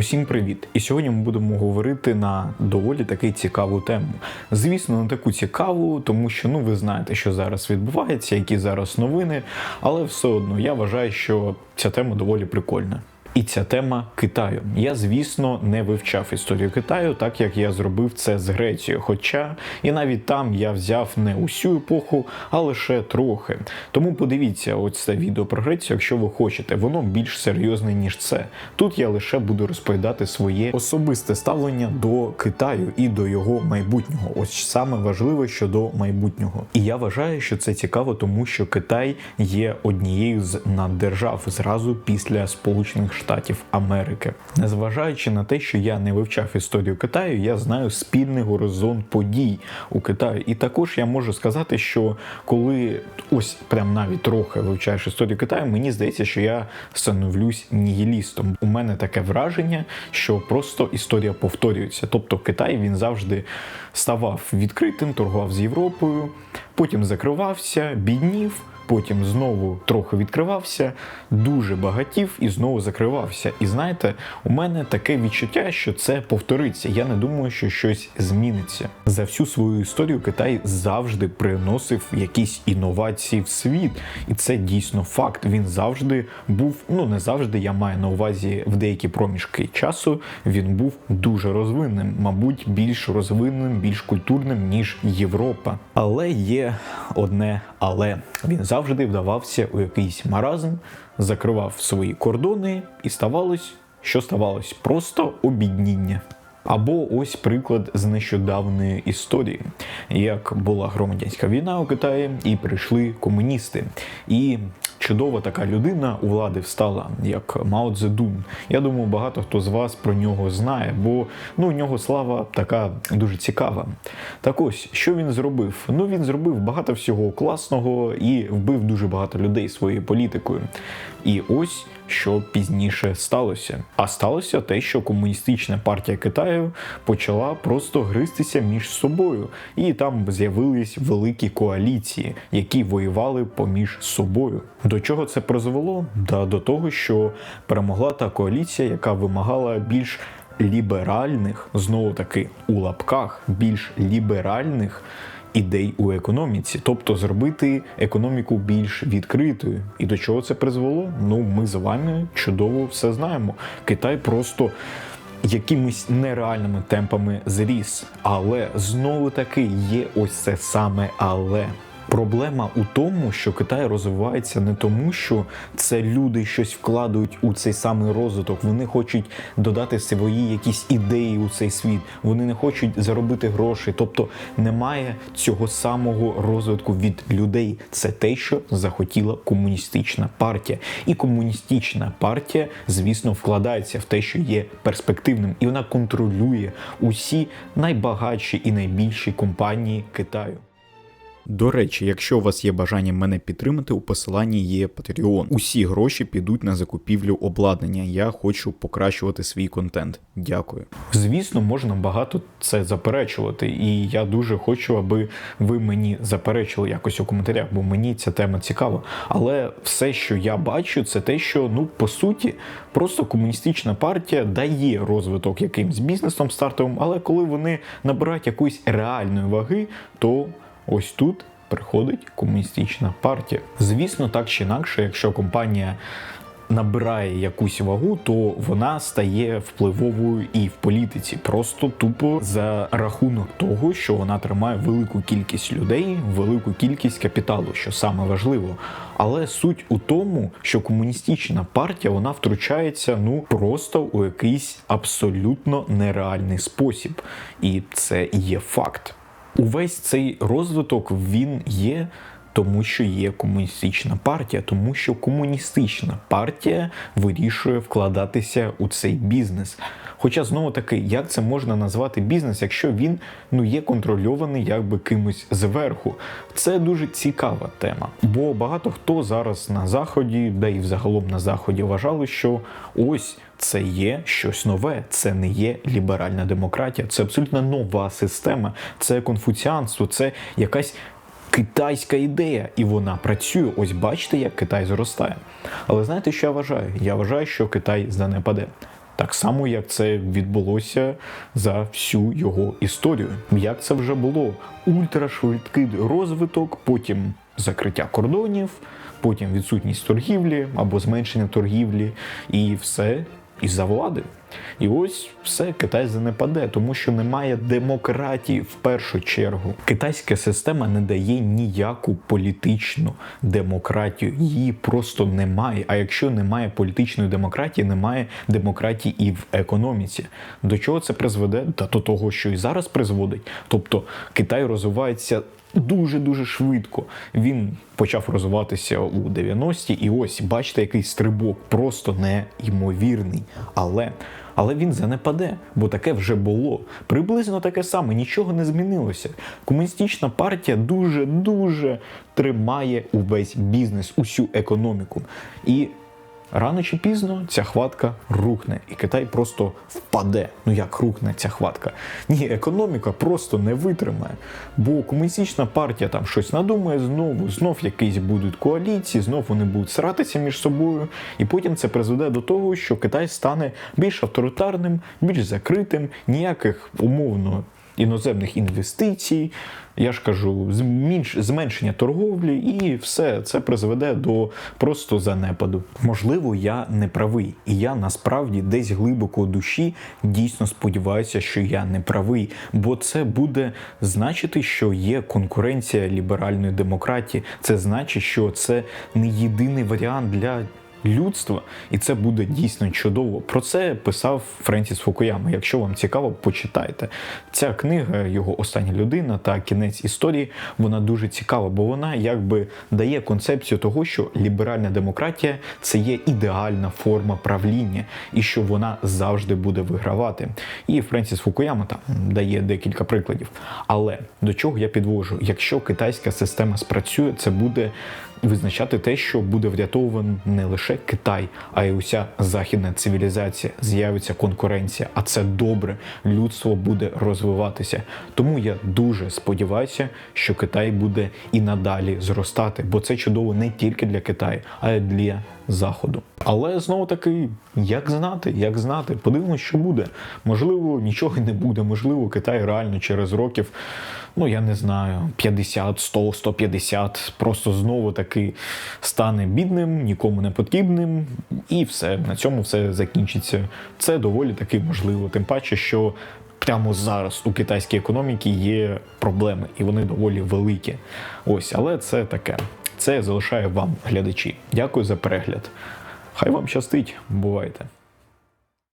Усім привіт! І сьогодні ми будемо говорити на доволі таки цікаву тему. Звісно, не таку цікаву, тому що ну ви знаєте, що зараз відбувається, які зараз новини, але все одно я вважаю, що ця тема доволі прикольна. І ця тема Китаю. Я, звісно, не вивчав історію Китаю, так як я зробив це з Грецією. Хоча і навіть там я взяв не усю епоху, а лише трохи. Тому подивіться ось це відео про Грецію, якщо ви хочете. Воно більш серйозне, ніж це. Тут я лише буду розповідати своє особисте ставлення до Китаю і до його майбутнього. Ось саме важливе щодо майбутнього. І я вважаю, що це цікаво, тому що Китай є однією з наддержав зразу після Сполучених Штатів Америки. Незважаючи на те, що я не вивчав історію Китаю, я знаю спільний горизонт подій у Китаї. І також я можу сказати, що коли ось прям навіть трохи вивчаєш історію Китаю, мені здається, що я становлюсь нігілістом. У мене таке враження, що просто історія повторюється. Тобто Китай він завжди ставав відкритим, торгував з Європою, потім закривався, біднів потім знову трохи відкривався, дуже багатів і знову закривався. І знаєте, у мене таке відчуття, що це повториться. Я не думаю, що щось зміниться. За всю свою історію Китай завжди приносив якісь інновації в світ, і це дійсно факт. Він завжди був, ну не завжди, я маю на увазі в деякі проміжки часу. Він був дуже розвинним, мабуть, більш розвинним, більш культурним ніж Європа. Але є одне, але він завжди завжди вдавався у якийсь маразм, закривав свої кордони, і ставалось, що ставалось, просто обідніння. Або ось приклад з нещодавної історії, як була громадянська війна у Китаї, і прийшли комуністи. І чудова така людина у влади встала, як Мао Цзедун. Я думаю, багато хто з вас про нього знає, бо ну у нього слава така дуже цікава. Так ось, що він зробив? Ну він зробив багато всього класного і вбив дуже багато людей своєю політикою. І ось що пізніше сталося. А сталося те, що комуністична партія Китаю почала просто гристися між собою, і там з'явились великі коаліції, які воювали поміж собою. До чого це призвело? Да до того, що перемогла та коаліція, яка вимагала більш ліберальних, знову таки у лапках, більш ліберальних ідей у економіці, тобто зробити економіку більш відкритою. І до чого це призвело? Ну, ми з вами чудово все знаємо. Китай просто. Якимись нереальними темпами зріс, але знову таки є ось це саме але. Проблема у тому, що Китай розвивається не тому, що це люди щось вкладають у цей самий розвиток. Вони хочуть додати свої якісь ідеї у цей світ. Вони не хочуть заробити гроші. Тобто немає цього самого розвитку від людей. Це те, що захотіла комуністична партія. І комуністична партія, звісно, вкладається в те, що є перспективним, і вона контролює усі найбагатші і найбільші компанії Китаю. До речі, якщо у вас є бажання мене підтримати, у посиланні є Patreon. Усі гроші підуть на закупівлю обладнання. Я хочу покращувати свій контент. Дякую. Звісно, можна багато це заперечувати, і я дуже хочу, аби ви мені заперечили якось у коментарях, бо мені ця тема цікава. Але все, що я бачу, це те, що ну по суті просто комуністична партія дає розвиток якимсь бізнесом стартовим, але коли вони набирають якоїсь реальної ваги, то Ось тут приходить комуністична партія. Звісно, так чи інакше, якщо компанія набирає якусь вагу, то вона стає впливовою і в політиці, просто тупо за рахунок того, що вона тримає велику кількість людей, велику кількість капіталу, що саме важливо. Але суть у тому, що комуністична партія вона втручається ну просто у якийсь абсолютно нереальний спосіб, і це є факт. Увесь цей розвиток він є. Тому що є комуністична партія, тому що комуністична партія вирішує вкладатися у цей бізнес. Хоча знову таки, як це можна назвати бізнес, якщо він ну є контрольований якби кимось зверху? Це дуже цікава тема. Бо багато хто зараз на заході, да і взагалом на заході вважали, що ось це є щось нове, це не є ліберальна демократія, це абсолютно нова система, це конфуціанство, це якась. Китайська ідея, і вона працює. Ось бачите, як Китай зростає. Але знаєте, що я вважаю? Я вважаю, що Китай занепаде. так само як це відбулося за всю його історію. Як це вже було? Ультрашвидкий розвиток, потім закриття кордонів, потім відсутність торгівлі або зменшення торгівлі, і все із-за влади. І ось все Китай занепаде, тому що немає демократії в першу чергу. Китайська система не дає ніяку політичну демократію. Її просто немає. А якщо немає політичної демократії, немає демократії і в економіці. До чого це призведе? Та до того, що і зараз призводить. Тобто Китай розвивається. Дуже дуже швидко він почав розвиватися у 90-ті, і ось бачите, який стрибок, просто неймовірний. Але але він занепаде, бо таке вже було. Приблизно таке саме, нічого не змінилося. Комуністична партія дуже дуже тримає увесь бізнес, усю економіку. І Рано чи пізно ця хватка рухне, і Китай просто впаде. Ну як рухне ця хватка? Ні, економіка просто не витримає. Бо комуністична партія там щось надумає знову, знов якісь будуть коаліції, знов вони будуть сратися між собою, і потім це призведе до того, що Китай стане більш авторитарним, більш закритим, ніяких умовно іноземних інвестицій. Я ж кажу, зменшення торговлі, і все це призведе до просто занепаду. Можливо, я не правий, і я насправді десь глибоко душі дійсно сподіваюся, що я не правий, бо це буде значити, що є конкуренція ліберальної демократії. Це значить, що це не єдиний варіант для людства, і це буде дійсно чудово. Про це писав Френсіс Фукуяма. Якщо вам цікаво, почитайте. Ця книга, його остання людина та кінець історії, вона дуже цікава, бо вона якби дає концепцію того, що ліберальна демократія це є ідеальна форма правління, і що вона завжди буде вигравати. І Френсіс Фукуяма там дає декілька прикладів. Але до чого я підвожу? Якщо китайська система спрацює, це буде визначати те, що буде врятований не лише Китай, а й уся західна цивілізація. З'явиться конкуренція, а це добре. Людство буде розвиватися. Тому я дуже сподіваюся, що Китай буде і надалі зростати, бо це чудово не тільки для Китаю, а й для заходу. Але знову таки, як знати, як знати, подивимось, що буде. Можливо, нічого не буде. Можливо, Китай реально через років, ну я не знаю, 50, 100, 150, просто знову таки стане бідним, нікому не потрібним, і все на цьому все закінчиться. Це доволі таки можливо. Тим паче, що. Прямо зараз у китайській економіці є проблеми, і вони доволі великі. Ось, але це таке. Це залишаю вам, глядачі. Дякую за перегляд. Хай вам щастить, бувайте!